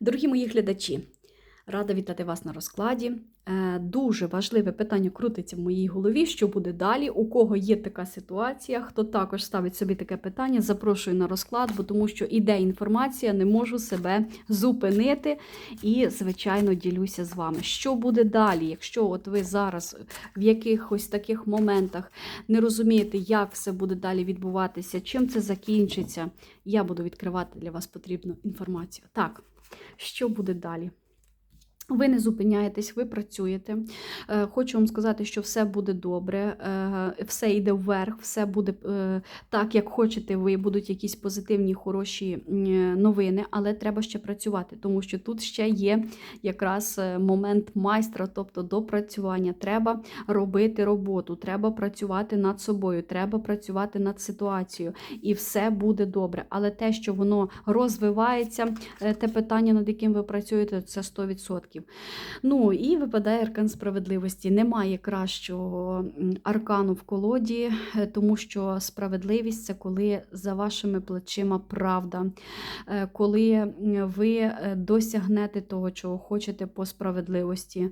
Дорогі мої глядачі, рада вітати вас на розкладі. Е, Дуже важливе питання крутиться в моїй голові, що буде далі. У кого є така ситуація, хто також ставить собі таке питання, запрошую на розклад, бо тому що іде інформація, не можу себе зупинити і, звичайно, ділюся з вами. Що буде далі, якщо от ви зараз в якихось таких моментах не розумієте, як все буде далі відбуватися, чим це закінчиться, я буду відкривати для вас потрібну інформацію. Так, що буде далі? Ви не зупиняєтесь, ви працюєте. Е, Хочу вам сказати, що все буде добре, е, все йде вверх, все буде е, так, як хочете ви, будуть якісь позитивні, хороші новини, але треба ще працювати, тому що тут ще є якраз момент майстра, тобто допрацювання. Треба робити роботу, треба працювати над собою, треба працювати над ситуацією, і все буде добре. Але те, що воно розвивається, те питання, над яким ви працюєте, це 100%. Ну і випадає аркан справедливості. Немає кращого аркану в колоді, е, тому що справедливість це коли за вашими плечима правда, Е, коли ви е, досягнете того, чого хочете по справедливості,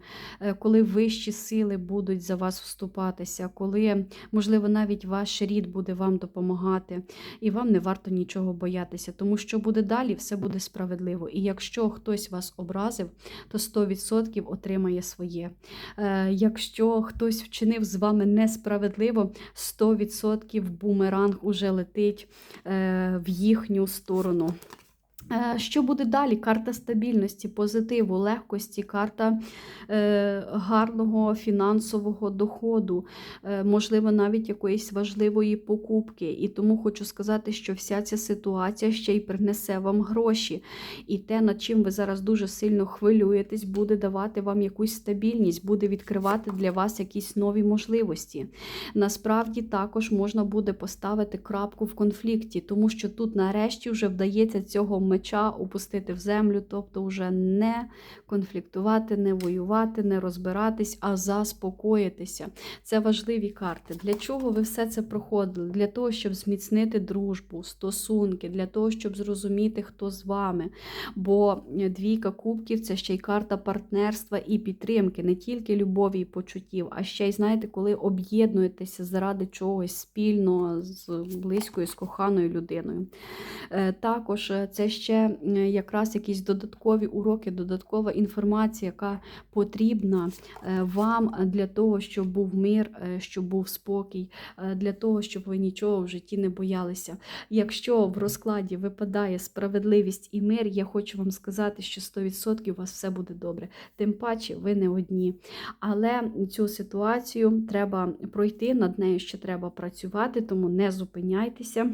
коли вищі сили будуть за вас вступатися, коли, можливо, навіть ваш рід буде вам допомагати, і вам не варто нічого боятися, тому що буде далі, все буде справедливо. І якщо хтось вас образив, то 100% отримає своє. Е, Якщо хтось вчинив з вами несправедливо, 100% бумеранг уже летить е, в їхню сторону. Е, Що буде далі? Карта стабільності, позитиву, легкості, карта е, гарного фінансового доходу, е, можливо, навіть якоїсь важливої покупки. І тому хочу сказати, що вся ця ситуація ще й принесе вам гроші. І те, над чим ви зараз дуже сильно хвилюєтесь, буде давати вам якусь стабільність, буде відкривати для вас якісь нові можливості. Насправді також можна буде поставити крапку в конфлікті, тому що тут нарешті вже вдається цього меча опустити в землю, тобто вже не конфліктувати, не воювати, не розбиратись, а заспокоїтися. Це важливі карти. Для чого ви все це проходили? Для того, щоб зміцнити дружбу, стосунки, для того, щоб зрозуміти, хто з вами. Бо двійка кубків це ще й карта партнерства і підтримки, не тільки любові і почуттів, а ще й, знаєте, коли об'єднуєтеся заради чогось спільно з близькою, з коханою людиною. Е, Також е, це ще е, якраз якісь додаткові уроки, додаткова інформація, яка потрібна е, вам для того, щоб був мир, е, щоб був спокій, для того, щоб ви нічого в житті не боялися. Якщо в розкладі випадає справедливість і мир, я хочу вам сказати, що 100% у вас все буде добре. Тим паче, ви не одні. Але цю ситуацію треба пройти, над нею ще треба працювати, тому не зупиняйтеся.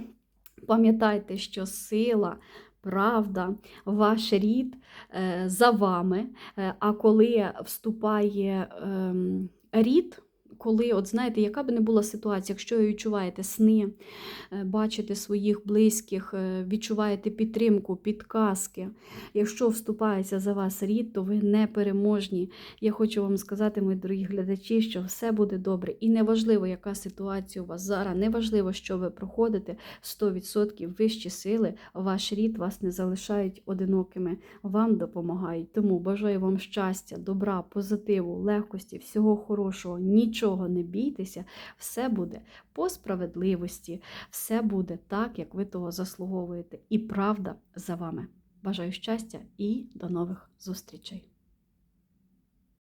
Пам'ятайте, що сила. Правда, ваш рід е, за вами. Е, а коли вступає ем, рід, коли, от знаєте, яка би не була ситуація, якщо ви відчуваєте сни, е, бачите своїх близьких, е, відчуваєте підтримку, підказки. Якщо вступається за вас рід, то ви не переможні. Я хочу вам сказати, мої дорогі глядачі, що все буде добре. І неважливо, яка ситуація у вас зараз, неважливо, що ви проходите, 100% вищі сили, ваш рід вас не залишають одинокими, вам допомагають. Тому бажаю вам щастя, добра, позитиву, легкості, всього хорошого, нічого не бійтеся, все буде по справедливості, все буде так, як ви того заслуговуєте. І правда за вами. Бажаю щастя і до нових зустрічей!